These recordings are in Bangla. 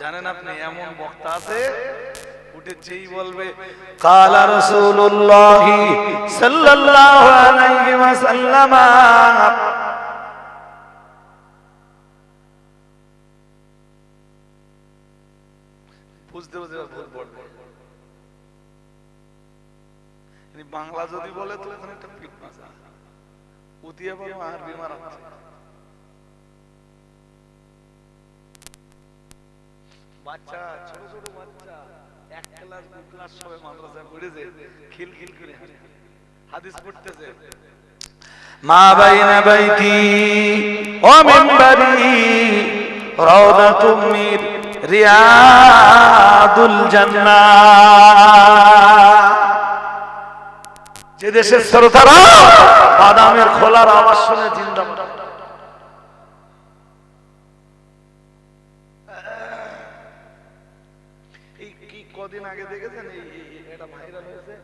জানেন আপনি এমন বক্তা আছে উঠে বলবে কালা রাসূলুল্লাহ বাংলা যদি বলে তো ওখানে একটা পিট মাসা উতিয়া বাচ্চা, ছোট ছোট বাচ্চা। এক ক্লাস ক্লাস সবে মাদ্রাসা খিল খিল করে হাদিস পড়তেছে। মা বাইতি ও মিম্বারি রিয়াদুল যে দেশের শ্রোতারা বাদামের খোলার আওয়াজ শুনে জিন্দাবাদ। কি আগে দেখেছেন এটা ভাইরাল হয়েছে?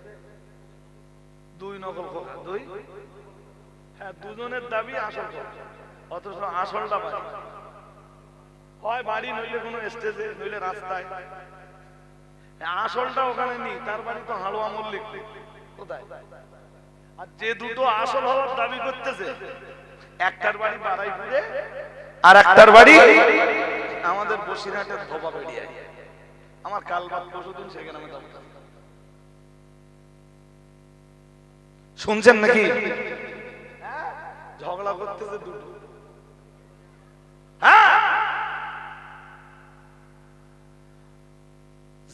দুই নকল খোকা, দুই? হ্যাঁ দুজনের দাবি আসল অথচ আসলটা বাড়ি। হয় বাড়ি, নইলে কোনো স্টেজে, নইলে রাস্তায়। আসলটা ওখানে নেই, তার বাড়ি তো হালুয়া মল্লিক। কোথায়? আর যে দুটো আসল হওয়ার দাবি করতেছে, একটার বাড়ি আর একটার বাড়ি আমাদের বসিরহাটের ধোবা বেরিয়ায় আমার কাল বাদ পরশুদিন সেখানে আমি যাব শুনছেন নাকি? ঝগড়া করতেছে দুটো। হ্যাঁ?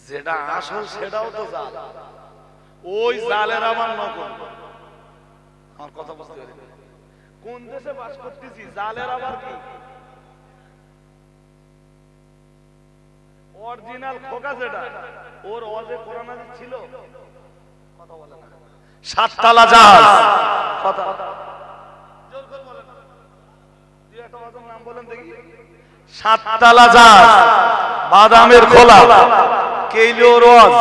যেটা আসল সেটাও তো জাল। ওই জালের আমার নকল। আমার কথা বুঝতে পারি কোন দেশে বাস করতেছি? জালের আবার কি? অরিজিনাল খোকা যেটা ওর অজে কোরআনা ছিল? কথা বলে না। সাততলা জাহাজ কথা। জোর করে বলেন দুই একটা নাম বলেন দেখি। সাততলা জাহাজ বাদামের খোলা। কেইলো রস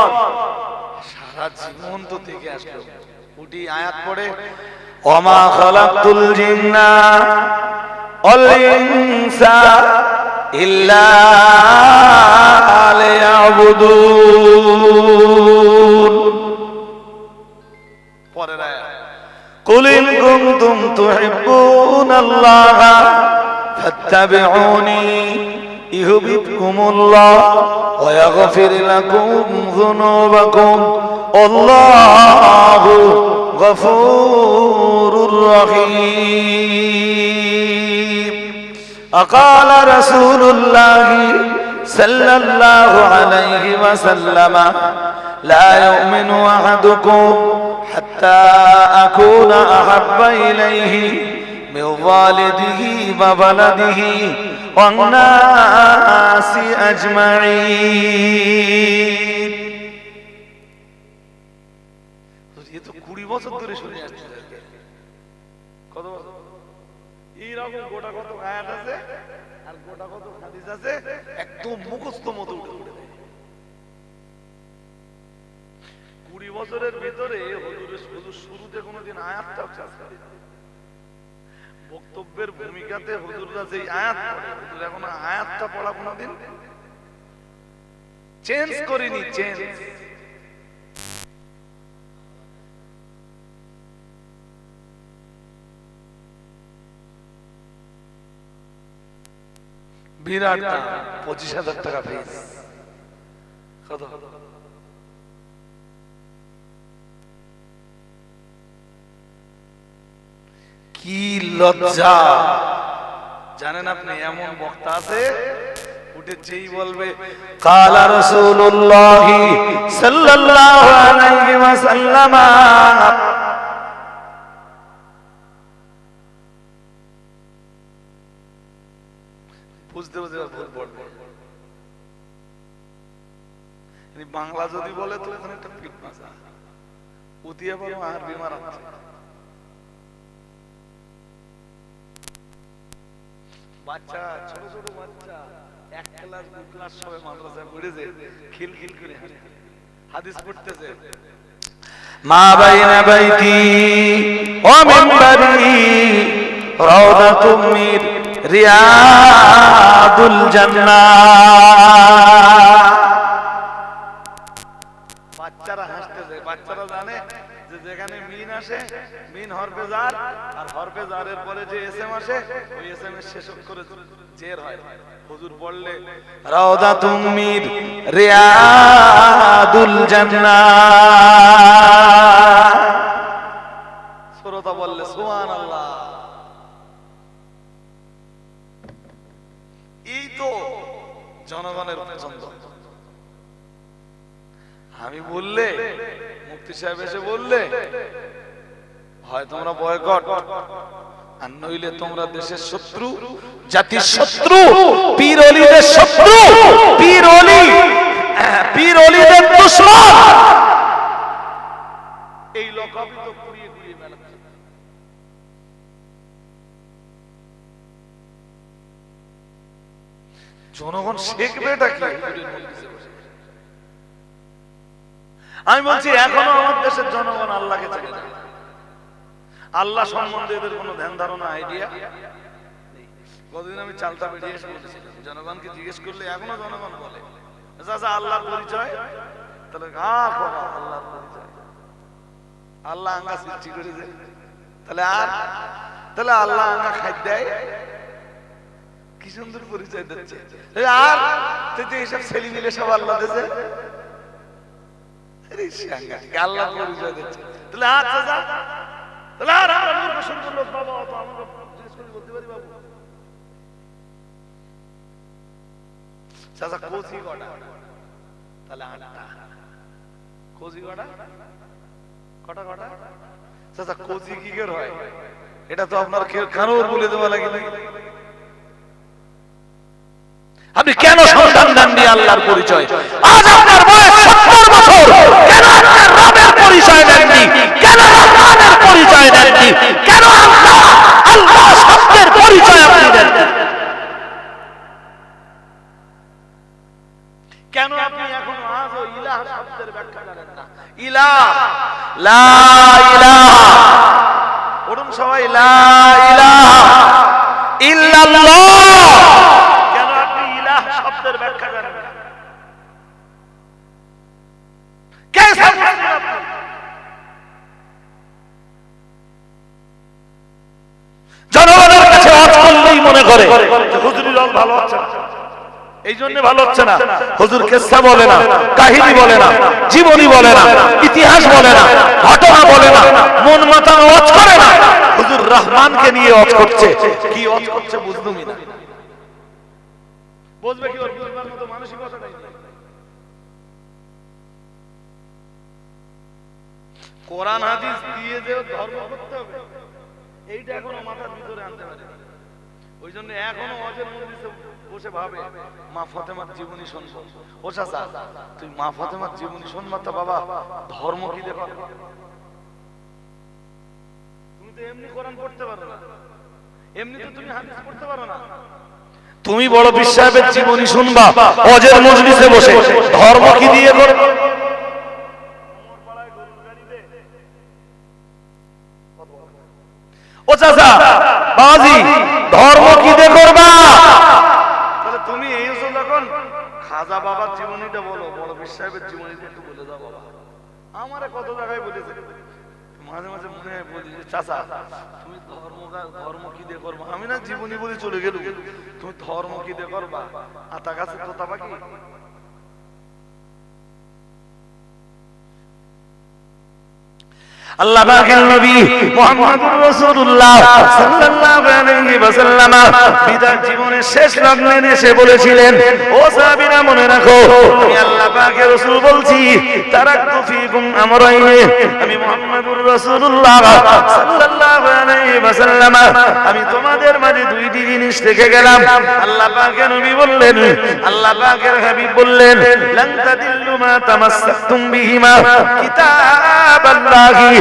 সারা জীবন তো দেখে আসলো। উঠি আয়াত পড়ে ওমা খালাকতুল জিন্না ওয়াল ইনসা পরের কুলিন কুমতুম তুহিব্বুন আল্লাহ ফাত্তাবিউনি ইউহিব্বুকুমুল্লাহ ওয়া ইয়াগফির লাকুম যুনুবাকুম। আল্লাহু গফুরুর রহিম। أقال رسول الله صلى الله عليه وسلم لا يؤمن أحدكم حتى أكون أحب إليه من والده وبلده والناس أجمعين এ তো কুড়ি বছর ধরে শুনে আসছে এইরকম গোটা কত আয়াত আছে? আর গোটা কত হাদিস আছে? একদম মুখস্থ মতো উঠে উঠে কুড়ি বছরের ভিতরে হুজুরের হুজুর শুরুতে কোনোদিন আয়াতটাও চাষ বক্তব্যের ভূমিকাতে হুজুররা যেই আয়াত হুজুর এখন আয়াতটা পড়া কোনোদিন? চেঞ্জ করিনি, চেঞ্জ। পঁচিশ হাজার টাকা ফিস কত? কি লজ্জা। জানেন আপনি এমন বক্তা আছে উঠে যেই বলবে কালা রসুল্লাহ সাল্লাল্লাহু বুঝতে বুঝতে বাংলা যদি বলে তো একটা পিট মাসা আর বিমার আছে বাচ্চা, ছোট ছোট বাচ্চা। এক ক্লাস ক্লাস সবে মাদ্রাসায় খিল খিল করে হাদিস পড়তেছে। রিয়াদুল জান্না বাচ্চারা হাসতে যায়, বাচ্চারা জানে যে যেখানে মিন আসে, মিন হরফেজার আর হরফেজারের পরে যে এস এম আসে, ওই এস এম এর শেষ করে জের হয়। হুজুর বললে রাওদা তুমির রিয়াদুল জান্না জনগণের পছন্দ। আমি বললে মুক্তি সাহেব এসে বললে, হয় তোমরা বয়কট, আর নইলে তোমরা দেশের শত্রু, জাতির শত্রু, পীর অলিদের শত্রু, পীর অলি পীর অলিদের দুশ্মন। জনগণ শিখবে কি? আমি বলছি এখনও আমার দেশের জনগণ আল্লাহকে চেনে না। আল্লাহ সম্বন্ধে এদের কোনো ধ্যান ধারণা আইডিয়া কতদিন আমি চালতা বেরিয়ে এসে বলেছিলাম জনগণকে জিজ্ঞেস করলে এখনও জনগণ বলে। চাচা আল্লাহর পরিচয়? তাহলে আহ বাবা, আল্লাহর পরিচয়। আল্লাহ আঙ্গা সৃষ্টি করেছে। তাহলে আর তাহলে আল্লাহ আঙ্গা খাদ্য দেয় কি সুন্দর পরিচয় দিচ্ছে। আর? তুই তো এইসব ছেলে মিলে সব আল্লাহ দিছে আল্লাহ পরিচয় দিচ্ছে? তাহলে আর চাচা? তাহলে আর আমরা মূর্খ সুন্দর লোক বাবা অত আমাকে জিজ্ঞেস করে বলতে পারি বাবু? চাচা কোচি কটা তাহলে আটটা। কোচি কটা কটা কটা চাচা কোচি কি করে হয়? এটা তো আপনার কারও বলে দেওয়া লাগে নাকি? আপনি কেন সন্ধান দেননি আল্লাহর পরিচয়? আজ আপনার বয়স সত্তর বছর। কেন আপনার রবের পরিচয় দেননি? কেন রহমানের পরিচয় দেননি? কেন আল্লাহ আল্লাহ পরিচয় আপনি কেন আপনি এখন আজও ইলাহ শব্দের ব্যাখ্যা জানেন না? ইলাহ। লা ইলাহা। পড়ুন সবাই, লা ইলাহা। ইল্লাল্লাহ। জনগণের কাছে অজ করলেই মনে করে। যে হুজুরি ভালো না। এই জন্য ভালো হচ্ছে না। হুজুর কেসা বলে না কাহিনী বলে না জীবনী বলে না ইতিহাস বলে না ঘটনা বলে না মন মাথা অজ করে না। হুজুর রহমানকে নিয়ে অজ করছে। কি অজ করছে বুঝলুমই না। বুঝবে কি ওর বুঝবার মতো মানসিকতা নেই। কোরআন হাদিস দিয়ে যে ধর্ম করতে হবে এইটা এখনও মাথার ভিতরে আনতে পারে ওই জন্য এখনও অজের মন্দিরে বসে ভাবে, মা ফতেমার জীবনী শুনব। ও চাচা, তুই মা ফতেমার জীবনী শুনবা তো বাবা, ধর্ম কি দেখো তুমি তো এমনি কোরআন পড়তে পারো না। এমনি তো তুমি হাদিস পড়তে পারো না। তুমি বড় বিশ্বাসের জীবনী শুনবা, অজের মজলিসে বসে। ধর্ম কি দিয়ে করবে ধর্ম করবা? তাহলে তুমি এখন খাজা বাবার জীবনীটা বলো বলে মাঝে মাঝে মনে চাচা, তুমি আমি না জীবনী বলে চলে গেল তুমি ধর্ম কি দিয়ে করবা? আতা গাছে তোতা পাখি? আল্লাহ পাকের নবী মুহাম্মদুর রাসূলুল্লাহ সাল্লাল্লাহু আলাইহি ওয়াসাল্লাম বিদায় জীবনের শেষ লগ্নে এসে বলেছিলেন, ও সাহাবীরা, মনে রাখো, আমি আল্লাহ পাকের রাসূল বলছি তারাকতু ফীকুম আমরাইন, আমি মুহাম্মদুর রাসূলুল্লাহ সাল্লাল্লাহু আলাইহি ওয়াসাল্লাম, আমি তোমাদের মাঝে দুইটি জিনিস রেখে গেলাম। আল্লাহ পাকের নবী বললেন, আল্লাহ পাকের হাবিব বললেন, লান তাদিল্লু মা তামাসসাকতুম বিহিমা কিতাবাল্লাহি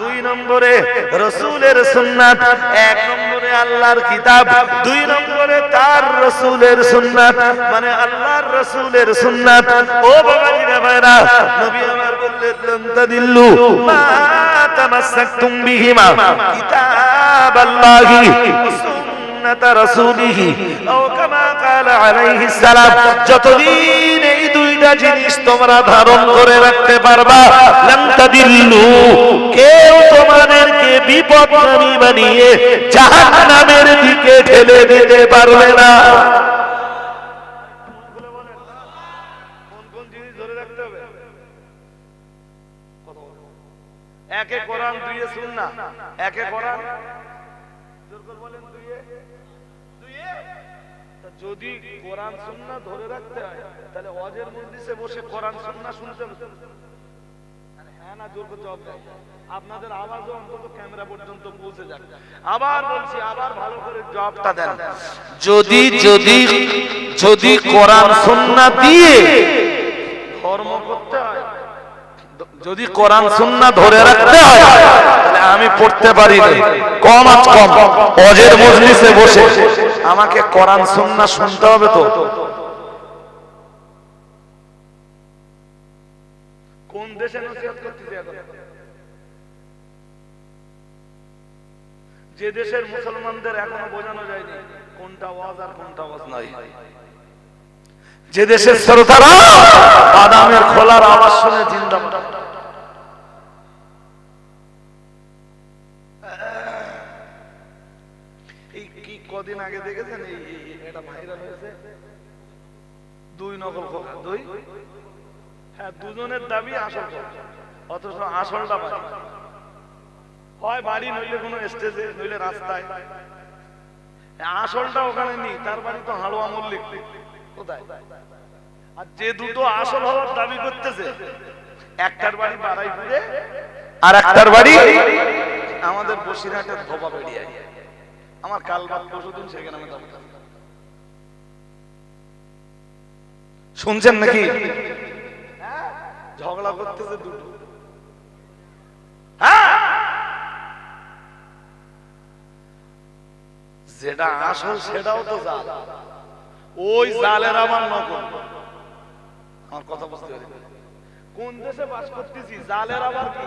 দুই নম্বরে রসুলের সুন্নাত, এক নম্বরে আল্লাহর কিতাব, দুই নম্বরে তার রসুলের সুন্নাত। মানে আল্লাহর রসুলের সুন্নাত। ও বাবাজিরা ভাইরা, নবী আমার বললেন লন তাদিল্লু মা তামাসসাকতুম বিহিমা কিতাবাল্লাহি ওয়া সুন্নাত রাসূলিহি আও কামা ক্বালা আলাইহিস সালাম। যতদিন এই দুইটা জিনিস তোমরা ধারণ করে রাখতে পারবা কেউ তোমাদেরকে বিপদগামী বানিয়ে জাহান্নামের দিকে ঠেলে দিতে পারবে না। হবে যদি কোরআন সুন্না ধরে রাখতে হয়, তাহলে অজের মজলিসে বসে কোরআন সুন্না শুনতে হ্যাঁ না, জোর করে জবাব দেয় আপনাদের আওয়াজও অন্তত ক্যামেরা পর্যন্ত পৌঁছে যাক। আবার বলছি আবার ভালো করে জবাবটা দেন। যদি যদি যদি কোরআন সুন্নাহ দিয়ে ধর্ম করতে হয় যদি কোরআন ধরে রাখতে হয় তাহলে আমি পড়তে পারি না। কম আজ কম। অজের মজলিসে বসে আমাকে কোরআন সুন্না শুনতে হবে তো? কোন দেশে নসিহত করতেছে এখন? যে দেশের মুসলমানদের এখনও বোঝানো যায়নি কোনটা ওয়াজ আর কোনটা ওয়াজ নাই। যে দেশের শ্রোতারা বাদামের খোলার আওয়াজ শুনে জিন্দাবাদ এই কি কদিন আগে দেখেছেন? দুই নকল দুই? হ্যাঁ দুজনের দাবি আসল অথচ আসলটা হয় বাড়ি নইলে কোনো স্টেজে নইলে রাস্তায়। আসলটা ওখানে নেই তার বাড়ি তো হাড়োয়া মল্লিক। কোথায়? আর যে দুটো আসল হওয়ার দাবি করতেছে একটার বাড়ি বাড়াইপুরে আর একটার বাড়ি আমাদের বসিরহাটের ধোপা বেরিয়ে আমার কাল বাদ সেখানে আমি। শুনছেন নাকি? ঝগড়া করতেছে দুটো। যেটা আসল সেটাও তো জাল। ওই জালের আমার নকল। আমার কথা বুঝতে পারি কোন দেশে বাস করতেছি? জালের আবার কি?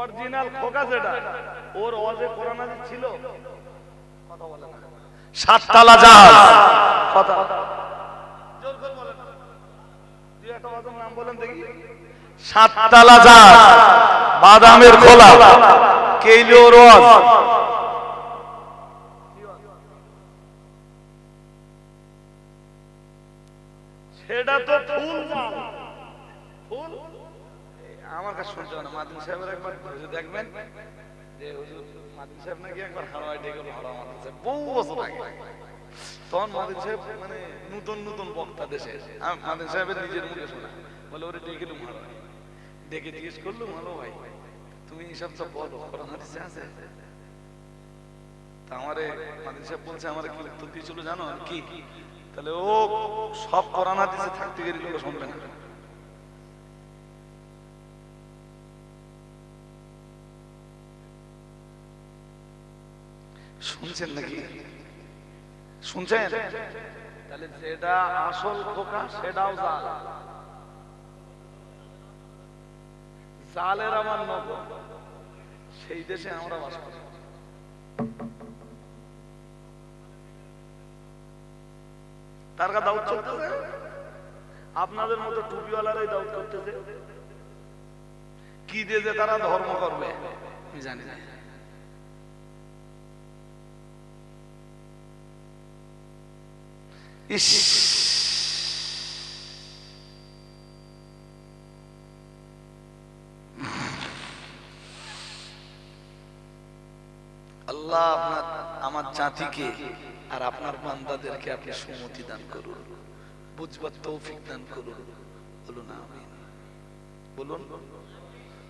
অরিজিনাল খোকা যেটা ওর অজে করোনা ছিল? কথা বলে না। সাততলা জাহাজ কথা। জোর করে বলেন। দুই একটা নাম বলেন দেখি। সাততলা জাহাজ বাদামের খোলা। কেইলো রস সেটা তো ফুল ফুল আমার কাছে শুনতে না মাদিন সাহেবের একবার হুজুর দেখবেন যে হুজুর মাদিন সাহেব নাকি একবার হাওয়ায় ডেকে ভাড়া মারতেছে বহু বছর আগে। তখন মাদিন সাহেব মানে নতুন নতুন বক্তা দেশে আমি মাদিন সাহেবের নিজের মুখে শোনা। বলে ওরে ডেকে লুম হাড়া ডেকে জিজ্ঞেস করলুম হলো ভাই। তুমি এইসব সব বলো তা আমারে বলছে, আমার কি উত্তর দিয়েছিল জানো? কি? তাহলে ও সব হাদিসে থাকতে গেলে এগুলো শুনবে না। শুনছেন নাকি? শুনছেন? তাহলে যেটা আসল খোকা, সেটাও জাল। জালের আমার সেই দেশে আমরা বাস করি। তার কা দাউদ চলতেছে। আপনাদের মতো টুপিওয়ালারাই দাউদ করতেছে। কি দিয়ে যে তারা ধর্ম করবে জানি না। ইস আল্লাহ আপনার, আমার জাতিকে আর আপনার বান্দাদেরকে আপনি সুমতি দান করুন, বুঝবার তৌফিক দান করুন। বলুন, আমিন। বলুন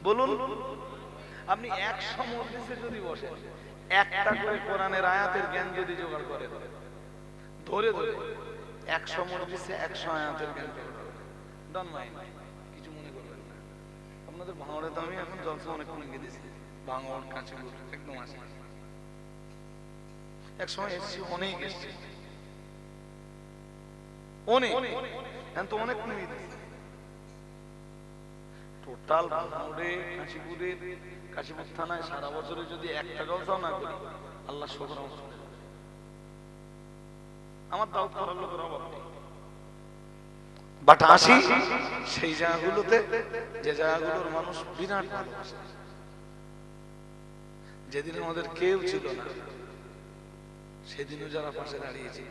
বলুন। আপনি একশো মজলিসে যদি বসেন, একটা করে কোরআনের আয়াতের জ্ঞান যদি জোগাড় করেন, ধরে ধরে একশো মজলিসে একশো আয়াতের জ্ঞান ডন মাইন্ড কিছু মনে করবেন না। আপনাদের ভাঙড়ে তো আমি এখন জলসা অনেক কমে দিয়েছি ভাঙড় কাঁচিপুর একদম আসে এক সময় অনেক অনেক। তো অনেক টোটাল ভাঙড়ে থানায় সারা বছরে যদি একটা জলসাও না করি, আল্লাহ আমার দাউদ করার লোকের অভাব নেই। বাট আসি সেই জায়গাগুলোতে, যে জায়গাগুলোর মানুষ বিরাট ভালোবাসে। যেদিন আমাদের কেউ ছিল না সেদিনও যারা পাশে দাঁড়িয়েছে,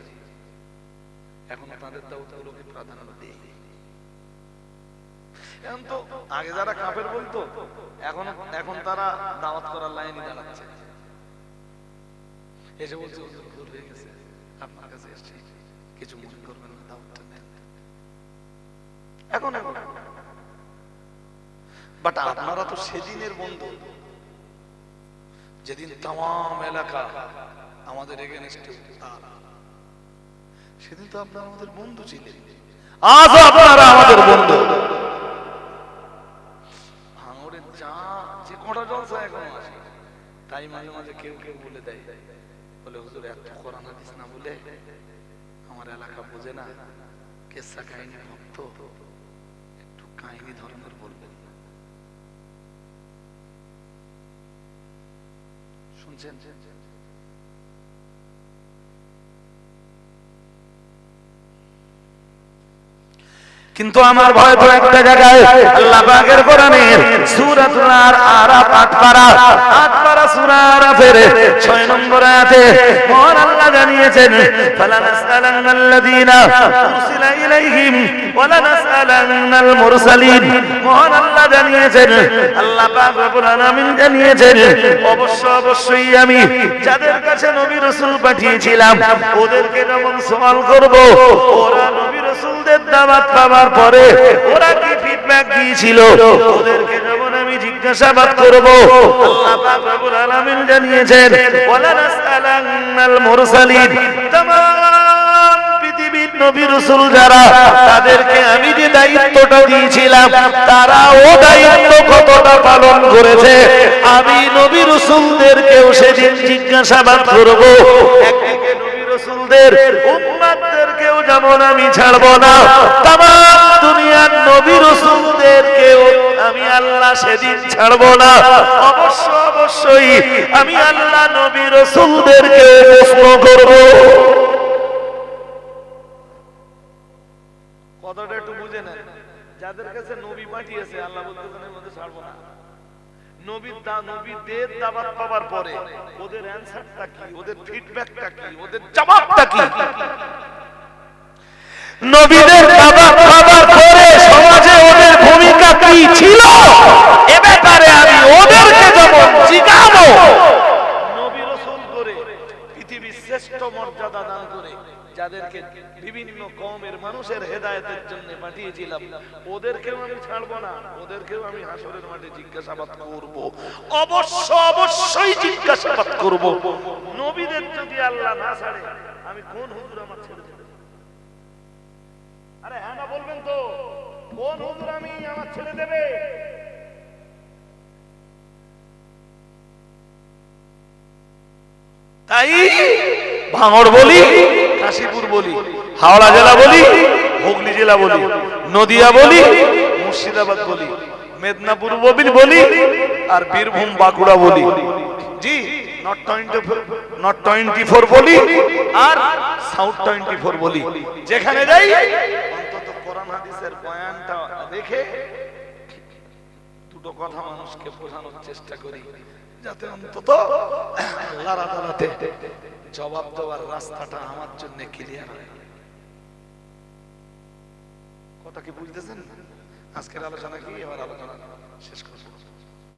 এখন তাদের দাউদগুলোকে প্রাধান্য দিই এখন তো আগে যারা কাপের বলতো, এখন এখন তারা দাওয়াত করার লাইনই দাঁড়াচ্ছে। এসে বলছে ভুল হয়ে গেছে। আপনার কাছে কিছু মনে করবেন না, দাওয়াতটা নেন। এখন এখন। বাট আপনারা তো সেদিনের বন্ধু। যেদিন তাম এলাকা আমাদের এগেনস্টে সেদিন তো আপনারা আমাদের বন্ধু ছিলেন। আজও আপনারা আমাদের বন্ধু। ভাঙড়ে যা যে কটা জলসা এখনও আছে তাই মাঝে মাঝে কেউ কেউ বলে দেয়। বলে হুজুর এত কোরআন হাদিস না বলে আমার এলাকা বোঝে না। কেসা কাহিনী ভক্ত। একটু কাহিনী ধরনের বলবেন শুনছেন? কিন্তু আমার ভয় তো একটা জায়গায়। আল্লাহ পাকের কোরআনের সূরাতুল আরাফ আট পারা। আট পারা সূরা আরাফের 6 নম্বর আয়াতে মহান আল্লাহ জানিয়েছেন ফালা নাসআলান্নাল্লাযীনা উরসিলা ইলাইহিম ওয়ালা নাসআলান্নাল মুরসালিন। মহান আল্লাহ জানিয়েছেন, আল্লাহ পাক রব্বুল আলামিন জানিয়েছেন, অবশ্য অবশ্যই আমি যাদের কাছে নবী রাসূল পাঠিয়েছিলাম, ওদেরকে যেমন সওয়াল করব, ওরা রাসূলদের দাওয়াত পাওয়ার পরে ওরা কি ফিডব্যাক দিয়েছিল? ওদেরকে যেমন আমি জিজ্ঞাসাবাদ করব, আল্লাহ পাক রব্বুল আলামিন জানিয়েছেন, ওয়ালা নাসআলান্নাল মুরসালিন। পৃথিবীর নবী রাসূল যারা, তাদেরকে আমি যে দায়িত্বটা দিয়েছিলাম তারা ও দায়িত্ব কতটা পালন করেছে, আমি নবী রাসূলদেরকেও সেদিন জিজ্ঞাসাবাদ করব। একদিকে নবী রাসূলদের যেমন আমি ছাড়ব না। তাম দুনিয়ার নবী রাসূলদেরকেও আমি আল্লাহ সেদিন ছাড়ব না। অবশ্য, অবশ্যই আমি আল্লাহ নবী রাসূলদেরকে প্রশ্ন করব। কথাটা একটু বুঝে নেন। যাদের কাছে ওদের অ্যানসারটা কি? ওদের ফিডব্যাকটা কি? ওদের জবাবটা নবীদের দাবা খাবার পরে সমাজে ওদের ভূমিকা কি ছিল? এ ব্যাপারে আমি ওদেরকে যেমন জিজ্ঞাবো নবী রাসূল করে পৃথিবীর শ্রেষ্ঠ মর্যাদা দান করে যাদেরকে বিভিন্ন কওমের মানুষের হেদায়েতের জন্য পাঠিয়েছিলাম ওদেরকেও আমি ছাড়বো না ওদেরকেও আমি হাসরের মাঠে জিজ্ঞাসাবাদ করব। অবশ্য অবশ্যই জিজ্ঞাসাবাদ করব। নবীদের যদি আল্লাহ না ছাড়ে আমি কোন হুজুর হ্যাঁ তাই ভাঙড় বলি, কাশীপুর বলি, হাওড়া জেলা বলি, হুগলি জেলা বলি, নদিয়া বলি, মুর্শিদাবাদ বলি, মেদিনীপুর বলি, আর বীরভূম বাঁকুড়া বলি। জি। যেখানে যাই, অন্তত কোরআন হাদিসের বয়ানটা দুটো কথা মানুষকে বোঝানোর চেষ্টা করি, যাতে অন্তত জবাব দেওয়ার রাস্তাটা আমার জন্য ক্লিয়ার হয়। কথা কি বুঝতেছেন? আজকের আলোচনা কি? এবার আলোচনা শেষ করব